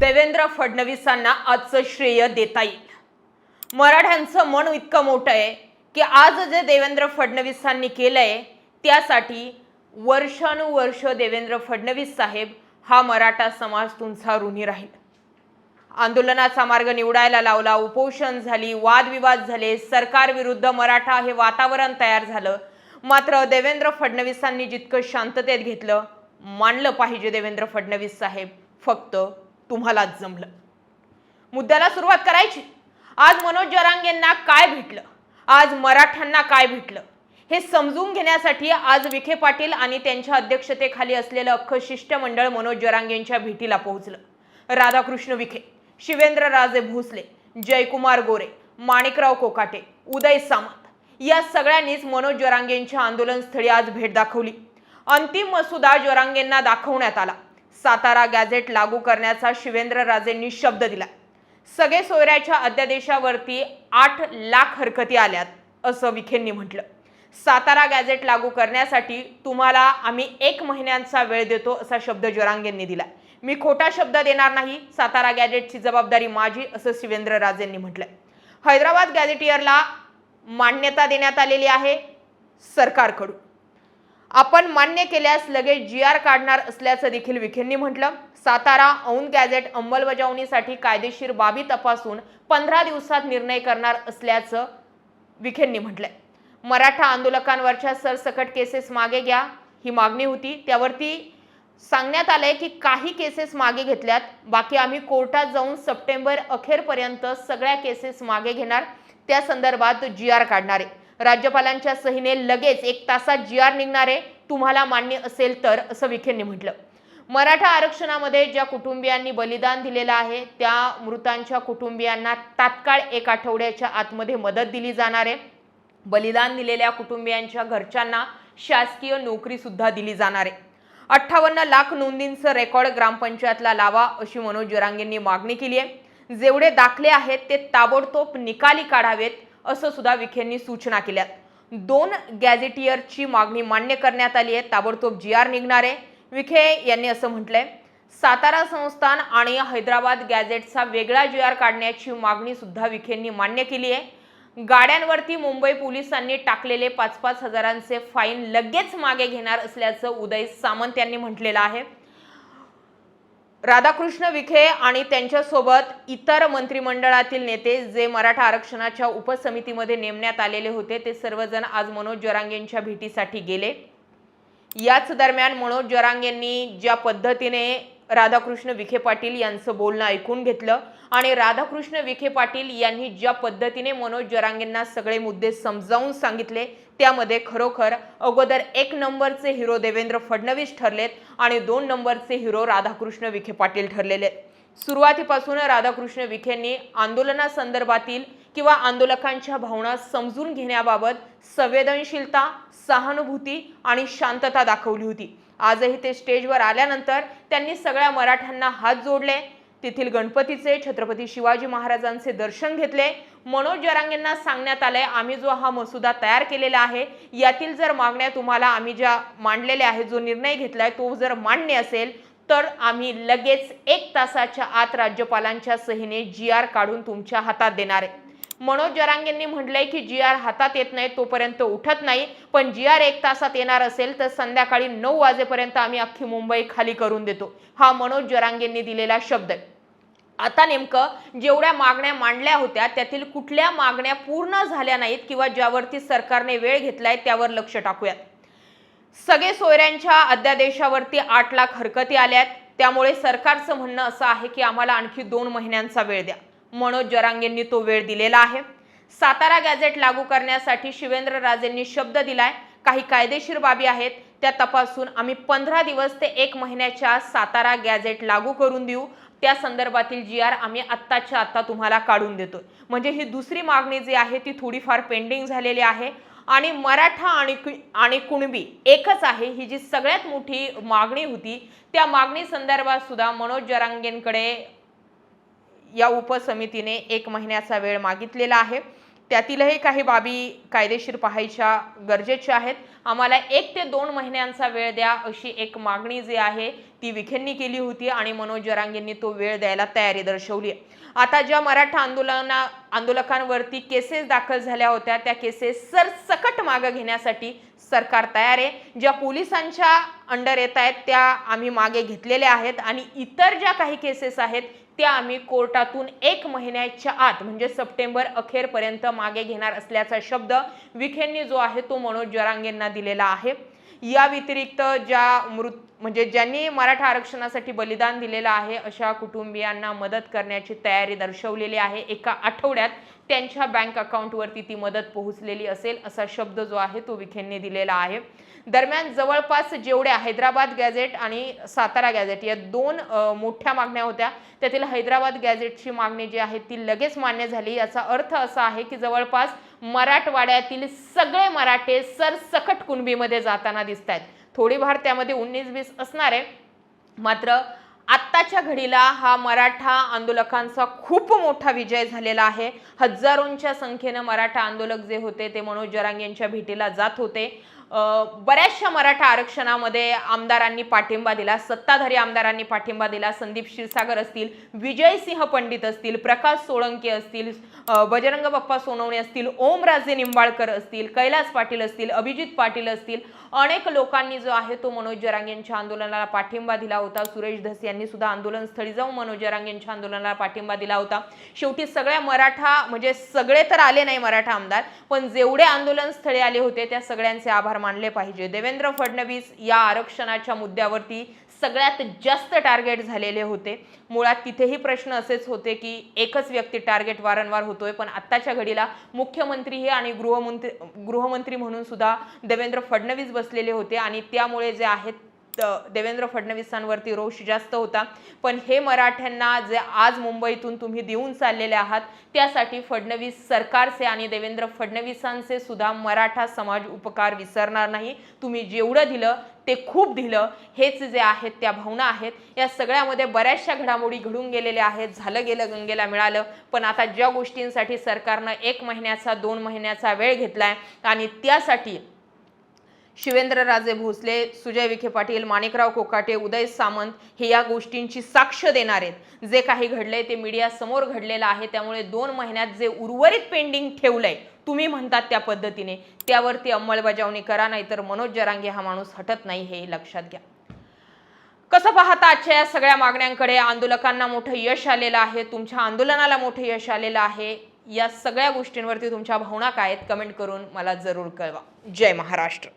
देवेंद्र फडणवीसांना आजचं श्रेय देता येईल. मराठ्यांचं मन इतकं मोठं आहे की आज जे देवेंद्र फडणवीसांनी केलं आहे त्यासाठी वर्षानुवर्ष देवेंद्र फडणवीस साहेब हा मराठा समाज तुमचा ऋणी राहील. आंदोलनाचा मार्ग निवडायला लावला उपोषण झाली वादविवाद झाले सरकारविरुद्ध मराठा हे वातावरण तयार झालं. मात्र देवेंद्र फडणवीसांनी जितकं शांततेत घेतलं मानलं पाहिजे देवेंद्र फडणवीस साहेब फक्त तुम्हाला जमलं. मुद्द्याला सुरुवात करायची. आज मनोज जरांगेंना काय भेटलं? आज मराठ्यांना काय भेटलं? हे समजून घेण्यासाठी आज विखे पाटील आणि त्यांच्या अध्यक्षतेखाली असलेलं अख्खं शिष्टमंडळ मनोज जरांगेंच्या भेटीला पोहोचलं. राधाकृष्ण विखे शिवेंद्रराजे भोसले जयकुमार गोरे माणिकराव कोकाटे उदय सामंत या सगळ्यांनीच मनोज जरांगेंच्या आंदोलनस्थळी आज भेट दाखवली. अंतिम मसुदा जरांगेंना दाखवण्यात आला. सातारा गॅझेट लागू करण्याचा शिवेंद्रराजेंनी शब्द दिला. सगळे सोयऱ्याच्या अध्यादेशावरती आठ लाख हरकती आल्यात असं विखेंनी म्हटलं. सातारा गॅझेट लागू करण्यासाठी तुम्हाला आम्ही एक महिन्यांचा वेळ देतो असा शब्द जोरांगेंनी दिला. मी खोटा शब्द देणार नाही सातारा गॅझेटची जबाबदारी माझी असं शिवेंद्रराजेंनी म्हटलंय हैदराबाद गॅझेटियरला मान्यता देण्यात आलेली आहे सरकारकडून. आपण मान्य केल्यास लगेच जी आर काढणार असल्याचं देखील विखेंनी म्हटलं. सातारा औन गॅझेट अंमलबजावणीसाठी कायदेशीर बाबी तपासून पंधरा दिवसात निर्णय करणार असल्याचं विखेंनी म्हटलंय. मराठा आंदोलकांवरच्या सरसकट केसेस मागे घ्या ही मागणी होती. त्यावरती सांगण्यात आलंय की काही केसेस मागे घेतल्यात. बाकी आम्ही कोर्टात जाऊन सप्टेंबर अखेरपर्यंत सगळ्या केसेस मागे घेणार. त्या संदर्भात जी आर काढणार आहे. राज्यपालांच्या सहीने लगेच एक तासात जी आर निघणार आहे तुम्हाला मान्य असेल तर असं विखेंनी म्हटलं. मराठा आरक्षणामध्ये ज्या कुटुंबियांनी बलिदान दिलेलं आहे त्या मृतांच्या कुटुंबियांना तात्काळ एक आठवड्याच्या आतमध्ये मदत दिली जाणार आहे. बलिदान दिलेल्या कुटुंबियांच्या घरच्यांना शासकीय नोकरी सुद्धा दिली जाणार आहे. अठ्ठावन्न लाख नोंदींचं रेकॉर्ड ग्रामपंचायतला लावा अशी मनोज जरांगेंनी मागणी केली आहे. जेवढे दाखले आहेत ते ताबडतोब निकाली काढावेत असं सुद्धा विखेंनी सूचना केल्यात. दोन गॅझेटियरची मागणी मान्य करण्यात आली आहे. ताबडतोब जी आर निघणार आहे. विखे यांनी असं म्हटलंय. सातारा संस्थान आणि हैदराबाद गॅझेटचा वेगळा जी आर काढण्याची मागणी सुद्धा विखेंनी मान्य केली आहे. गाड्यांवरती मुंबई पोलिसांनी टाकलेले पाच पाच हजारांचे फाईन लगेच मागे घेणार असल्याचं उदय सामंत यांनी म्हटलेलं आहे. राधाकृष्ण विखे आणि त्यांच्यासोबत इतर मंत्रिमंडळातील नेते जे मराठा आरक्षणाच्या उपसमितीमध्ये नेमण्यात आलेले होते ते सर्वजण आज मनोज जरांगेंच्या भेटीसाठी गेले. याच दरम्यान मनोज जरांगेंनी ज्या पद्धतीने राधाकृष्ण विखे पाटील यांचं बोलणं ऐकून घेतलं आणि राधाकृष्ण विखे पाटील यांनी ज्या पद्धतीने मनोज जरांगेंना सगळे मुद्दे समजावून सांगितले त्यामध्ये खरोखर अगोदर एक नंबरचे हिरो देवेंद्र फडणवीस ठरलेत आणि दोन नंबरचे हिरो राधाकृष्ण विखे पाटील ठरलेले सुरुवातीपासून राधाकृष्ण विखेंनी आंदोलनासंदर्भातील किंवा आंदोलकांच्या भावना समजून घेण्याबाबत संवेदनशीलता सहानुभूती आणि शांतता दाखवली होती. आजही ते स्टेजवर आल्यानंतर त्यांनी सगळ्या मराठ्यांना हात जोडले तेथील गणपतीचे छत्रपती शिवाजी महाराजांचे दर्शन घेतले. मनोज जरांगेंना सांगण्यात आलंय आम्ही जो हा मसुदा तयार केलेला आहे यातील जर मागण्या तुम्हाला आम्ही ज्या मांडलेल्या आहेत जो निर्णय घेतलाय तो जर मान्य असेल तर आम्ही लगेच एक तासाच्या आत राज्यपालांच्या सहीने जी आर काढून तुमच्या हातात देणार आहे. मनोज जरांगेंनी म्हटलंय की जी आर हातात येत नाही तोपर्यंत उठत नाही. पण जी आर एक तासात येणार असेल तर संध्याकाळी नऊ वाजेपर्यंत आम्ही अख्खी मुंबई खाली करून देतो. हा मनोज जरांगेंनी दिलेला शब्द आहे. आता नेमकं जेवढ्या मागण्या मांडल्या होत्या त्यातील कुठल्या मागण्या पूर्ण झाल्या नाहीत किंवा ज्यावरती सरकारने वेळ घेतलाय त्यावर लक्ष टाकूयात. सगळे सोयऱ्यांच्या अध्यादेशावरती आठ लाख हरकती आल्यात. त्यामुळे सरकारचं म्हणणं असं आहे की आम्हाला आणखी दोन महिन्यांचा वेळ द्या. मनोज जरांगेंनी तो वेळ दिलेला आहे. सातारा गॅझेट लागू करण्यासाठी शिवेंद्रराजेंनी शब्द दिलाय. काही कायदेशीर बाबी आहेत त्या तपासून आम्ही पंधरा दिवस ते एक महिन्याच्या सातारा गॅझेट लागू करून देऊ. त्या संदर्भातील जी आर आम्ही आत्ताच्या आत्ता तुम्हाला काढून देतोय. म्हणजे ही दुसरी मागणी जी आहे ती थोडीफार पेंडिंग झालेली आहे. आणि मराठा आणि कु- आणि कुणबी एकच आहे ही जी सगळ्यात मोठी मागणी होती त्या मागणी संदर्भात सुद्धा मनोज जरांगेंकडे या उपसमितीने एक महिन्याचा वेळ मागितलेला आहे. त्यातीलही काही बाबी कायदेशीर पाहायच्या गरजेच्या आहेत. आम्हाला एक ते दोन महिन्यांचा वेळ द्या अशी एक मागणी जी आहे ती विखेंनी केली होती आणि मनोज जरांगेंनी तो वेळ द्यायला तयारी दर्शवली. आहे आता ज्या मराठा आंदोलना आंदोलकांवरती केसेस दाखल झाल्या होत्या त्या केसेस सरसकट मागं घेण्यासाठी सरकार तयार आहे. ज्या पोलिसांच्या अंडर येत आहेत त्या आम्ही मागे घेतलेल्या आहेत. आणि इतर ज्या काही केसेस आहेत त्या आम्ही कोर्टातून एक महिन्याच्या आत म्हणजे सप्टेंबर अखेरपर्यंत मागे घेणार असल्याचा शब्द विखेंनी जो आहे तो मनोज जरांगेंना दिलेला आहे. या व्यतिरिक्त ज्या मृत म्हणजे ज्यांनी मराठा आरक्षणासाठी बलिदान दिलेलं आहे अशा कुटुंबियांना मदत करण्याची तयारी दर्शवलेली आहे. एका आठवड्यात त्यांच्या बँक अकाउंटवरती ती मदत पोहोचलेली असेल असा शब्द जो आहे तो विखेंनी दिलेला आहे. दरम्यान जवळपास जेवढ्या हैदराबाद गॅझेट आणि सातारा गॅझेट या दोन मोठ्या मागण्या होत्या त्यातील हैदराबाद गॅझेटची मागणी जी आहे ती लगेच मान्य झाली. याचा अर्थ असा आहे की जवळपास मराठवाड्यातील सगळे मराठे सरसकट कुणबीमध्ये जाताना दिसत आहेत थोडीफार त्यामध्ये उन्नीस वीस असणार आहे. मात्र आत्ताच्या घडीला हा मराठा आंदोलकांचा खूप मोठा विजय झालेला आहे. हजारोंच्या संख्येनं मराठा आंदोलक जे होते ते मनोज जरांग यांच्या भेटीला जात होते. बऱ्याचशा मराठा आरक्षणामध्ये आमदारांनी पाठिंबा दिला सत्ताधारी आमदारांनी पाठिंबा दिला संदीप क्षीरसागर असतील विजयसिंह पंडित असतील प्रकाश सोळंके असतील बजरंग बाप्पा सोनवणे असतील ओमराजे निंबाळकर असतील कैलास पाटील असतील अभिजित पाटील असतील अनेक लोकांनी जो आहे तो मनोज जरांग यांच्या आंदोलनाला पाठिंबा दिला होता. सुरेश धस यांनी सुद्धा आंदोलनस्थळी जाऊन मनोज जरांग यांच्या आंदोलनाला पाठिंबा दिला होता. शेवटी सगळ्या मराठा म्हणजे सगळे तर आले नाही मराठा आमदार पण जेवढे आंदोलनस्थळी आले होते त्या सगळ्यांचे आभार मानले पाहिजे. देवेंद्र फडणवीस या आरक्षणाच्या मुद्द्यावरती सगळ्यात जास्त टार्गेट झालेले होते. मुळात तिथेही प्रश्न असेच होते की एकच व्यक्ती टार्गेट वारंवार होतोय पण आत्ताच्या घडीला मुख्यमंत्री हे आणि गृहमंत्री गृहमंत्री म्हणून सुद्धा देवेंद्र फडणवीस बसलेले होते आणि त्यामुळे जे आहेत देवेंद्र फडणवीसांवरती रोष जास्त होता. पण हे मराठ्यांना जे आज मुंबईतून तुम्ही देऊन चाललेले आहात त्यासाठी फडणवीस सरकारचे आणि देवेंद्र फडणवीसांचे सुद्धा मराठा समाज उपकार विसरणार नाही. तुम्ही जेवढं दिलं ते खूप दिलं. हेच जे आहेत त्या भावना आहेत. या सगळ्यामध्ये बऱ्याचशा घडामोडी घडून गेलेल्या आहेत. झालं गेलं गंगेला मिळालं. पण आता ज्या गोष्टींसाठी सरकारनं एक महिन्याचा दोन महिन्याचा वेळ घेतला आहे आणि त्यासाठी शिवेंद्रराजे भोसले सुजय विखे पाटील माणिकराव कोकाटे उदय सामंत हे या गोष्टींची साक्ष देणार आहेत. जे काही घडलंय ते मीडिया समोर घडलेलं आहे. त्यामुळे दोन महिन्यात जे उर्वरित पेंडिंग ठेवलंय तुम्ही म्हणतात त्या पद्धतीने त्यावरती अंमलबजावणी करा नाहीतर मनोज जरांगे हा माणूस हटत नाही हे लक्षात घ्या. कसं पाहता आजच्या या सगळ्या मागण्यांकडे? आंदोलकांना मोठं यश आलेलं आहे. तुमच्या आंदोलनाला मोठं यश आलेलं आहे. या सगळ्या गोष्टींवरती तुमच्या भावना काय आहेत? कमेंट करून मला जरूर कळवा. जय महाराष्ट्र.